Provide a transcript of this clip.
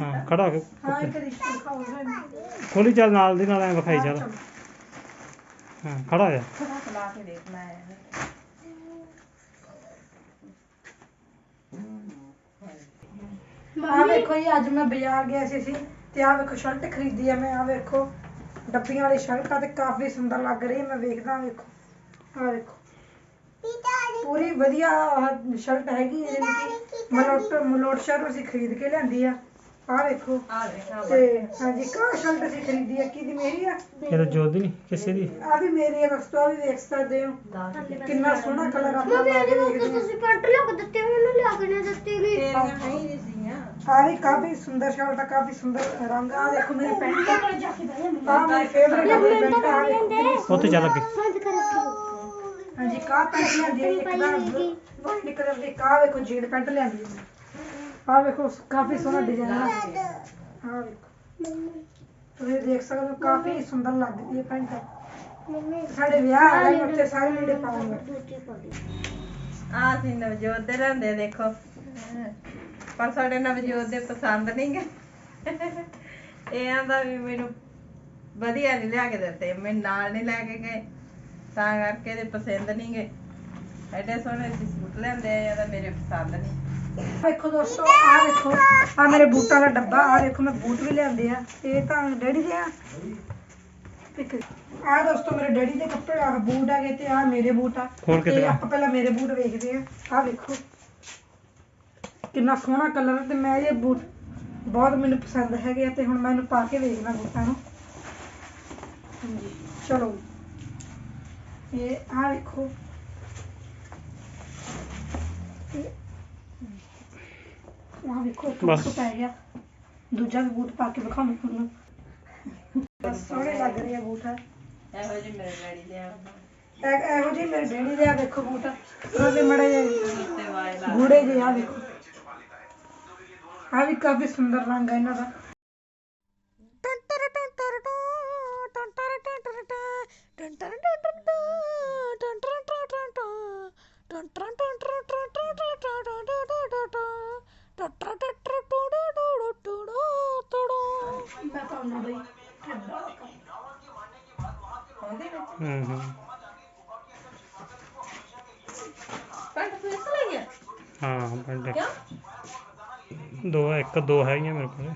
ਹਾਂ ਖੜਾ ਹੋ। ਕੇ। ਹਾਂ ਇੱਕ ਰਿਸ਼ਤਾ ਦਿਖਾਓ ਨਾ ਖੋਲੀ ਚੱਲ ਨਾਲ ਦੀ ਨਾਲ ਐ ਵਿਖਾਈ ਚੱਲ। ਹਾਂ ਖੜਾ ਹੋ ਜਾ। ਖੜਾ ਖਲਾ ਕੇ ਦੇਖਣਾ ਹੈ ਆ ਵੇਖੋ। ਜੀ ਅੱਜ ਮੈਂ ਬਾਜ਼ਾਰ ਗਿਆ ਸੀ ਅਸੀਂ ਤੇ ਆ ਵੇਖੋ ਸ਼ਰਟ ਖਰੀਦੀ ਆ ਮੈਂ ਆ ਵੇਖੋ। ਡੱਬੀਆਂ ਵਾਲੀ ਸ਼ਰਟ ਆ ਤੇ ਕਾਫੀ ਸੁੰਦਰ ਲੱਗ ਰਹੀ ਹੈ ਮੈਂ ਵੇਖਦਾ ਵੇਖੋ। ਆ ਵੇਖੋ। ਪੂਰੀ ਵਧੀਆ ਸ਼ਰਟ ਹੈਗੀ ਜਿਹੜੀ ਕਿ ਮਲੋਟ ਮਲੋਟ ਸ਼ਰਟ ਅਸੀਂ ਖਰੀਦ ਕੇ ਲਿਆਂਦੀ ਆ। ਆ ਵੇਖੋ। ਆ ਦੇਖਾ ਤੇ ਹਾਂਜੀ ਕਾ ਸ਼ਰਟ ਅਸੀਂ ਖਰੀਦੀ ਆ? ਕਿਹਦੀ ਮੇਰੀ ਆ? ਇਹ ਜੋਦੀ ਨਹੀਂ ਕਿਸੇ ਦੀ। ਆ ਵੀ ਮੇਰੀ ਆ ਦੋਸਤੋ ਆ ਵੀ ਵੇਖ ਸਕਦੇ ਹੋ। ਕਿੰਨਾ ਸੋਹਣਾ ਕਲਰ ਆਪਾਂ ਲਾ ਕੇ ਵੇਖਦੇ ਹਾਂ ਤੁਸੀਂ ਪੈਂਟ ਲਿਆ ਕੇ ਦਿੱਤੇ ਮੈਨੂੰ ਲਿਆ ਕੇ ਨਹੀਂ ਦਿੱਤੀ ਗਈ ਵੀ ਕਾਫੀ ਸੁੰਦਰ ਸ਼ਰਟ ਆ ਕਾਫੀ ਸੁੰਦਰ ਰੰਗ ਆ। ਦੇਖੋ ਮੇਰੀ ਪੈਂਟ ਆ ਮੇਰੀ ਫੇਵਰੇਟ ਆ ਮੇਰੀ ਪੈਂਟ ਆ ਵੇਖੋ। ਉੱਥੇ ਚੱਲ ਅੱਗੇ। ਬੰਦ ਕਰ ਰੱਖੀ। ਹਾਂਜੀ ਕਾ ਪੈਂਟ ਲਿਆਂਦੀ ਹੈ ਇੱਕ ਦਾ ਕਲਰ ਦੀ ਕਾ ਵੇਖੋ ਜੀਨ ਪੈਂਟ ਲਿਆਂਦੀ ਹੈ ਆ ਵੇਖੋ, ਕਾਫੀ ਸੋਹਣਾ ਡਿਜ਼ਾਈਨ ਆ। ਆ ਵੇਖੋ। ਤੁਸੀਂ ਦੇਖ ਸਕਦੇ ਹੋ, ਕਾਫੀ ਸੁੰਦਰ ਲੱਗਦੀ ਹੈ ਪੈਂਟ। ਸਾਡੇ ਵਿਆਹ ਆ ਗਏ, ਉੱਥੇ ਸਾਰੇ ਲੀੜੇ ਪਾਉਂਗੇ ਆ ਸੀ ਨਵਜੋਤ ਦੇ ਲੈਂਦੇ ਦੇਖੋ। ਪਰ ਸਾਡੇ ਨਵਜੋਤ ਦੇ ਪਸੰਦ ਨਹੀਂ ਗਏ। ਇਹ ਆਂਦਾ ਵੀ ਮੈਨੂੰ ਵਧੀਆ ਨਹੀਂ ਲਿਆ ਕੇ ਦਿੱਤੇ ਮੈਂ ਨਾਲ ਨਹੀਂ ਲੈ ਕੇ ਗਏ। ਤਾਂ ਕਰਕੇ ਇਹਦੇ ਪਸੰਦ ਨਹੀਂ ਗਏ। ਐਡੇ ਸੋਹਣੇ ਸੂਟ ਲੈਂਦੇ ਆ, ਇਹਦਾ ਮੇਰੇ ਪਸੰਦ ਨਹੀਂ। ਵੇਖੋ ਦੋਸਤੋ ਆ ਵੇਖੋ ਆ ਮੇਰੇ ਬੂਟਾਂ ਦਾ ਡੱਬਾ ਆ ਵੇਖੋ ਮੈਂ ਬੂਟ ਵੀ ਲਿਆਂਦੇ ਆ। ਇਹ ਤਾਂ ਡੈਡੀ ਦੇ ਆ। ਆ ਦੋਸਤੋ ਮੇਰੇ ਡੈਡੀ ਦੇ ਕੱਪੜੇ ਆ ਬੂਟ ਆ ਗਏ ਤੇ ਆ ਮੇਰੇ ਬੂਟ ਆ। ਤੇ। ਆਪਾਂ ਪਹਿਲਾਂ ਮੇਰੇ ਬੂਟ ਵੇਖਦੇ ਆ। ਆ ਵੇਖੋ ਕਿੰਨਾ ਸੋਹਣਾ ਕਲਰ ਤੇ ਮੈਂ ਇਹ ਬੂਟ ਬਹੁਤ ਮੈਨੂੰ ਪਸੰਦ ਹੈਗੇ ਆ ਤੇ ਹੁਣ ਮੈਂ ਇਹਨੂੰ ਪਾ ਕੇ ਵੇਖਣਾ ਬੂਟਾਂ ਨੂੰ। ਹਾਂਜੀ ਚਲੋ। ਇਹ ਆ ਵੇਖੋ ਵੇਖੋ ਇੱਕ ਬਸ। ਬੂਟ ਪੈ ਗਿਆ ਦੂਜਾ ਵੀ ਬੂਟ ਪਾ ਕੇ ਵਿਖਾਉਂ ਤੁਹਾਨੂੰ ਬਸ ਸੋਹਣੇ ਲੱਗ ਰਹੇ ਆ ਬੂਟ ਇਹੋ ਜਿਹੇ ਮੇਰੇ ਡੈਡੀ ਦੇ ਆ ਇਹ- ਇਹੋ ਜਿਹੇ ਮੇਰੇ ਡੈਡੀ ਦੇ ਆ ਵੇਖੋ ਬੂਟ ਉਹਨਾਂ ਦੇ ਮੜੇ ਤੇ ਵਾਏ ਲਾ ਗੂੜੇ ਜਿਹੇ ਆ ਵੇਖੋ ਆ ਵੀ ਕਾਫੀ ਸੁੰਦਰ ਰੰਗ ਹੈ ਇਹਨਾਂ ਦਾ ਮੈਂ ਤੁਹਾਨੂੰ ਬਈ ਆਉਂਦੀ ਵਿੱਚ ਹੂੰ ਹੂੰ। ਪੈਂਟ ਤੂੰ ਇਸ ਲਈ ਗਿਆ ਹਾਂ ਪਿੰਡ ਕਿਉਂ? ਦੋ ਇੱਕ ਦੋ ਹੈਗੀਆਂ ਮੇਰੇ ਕੋਲ।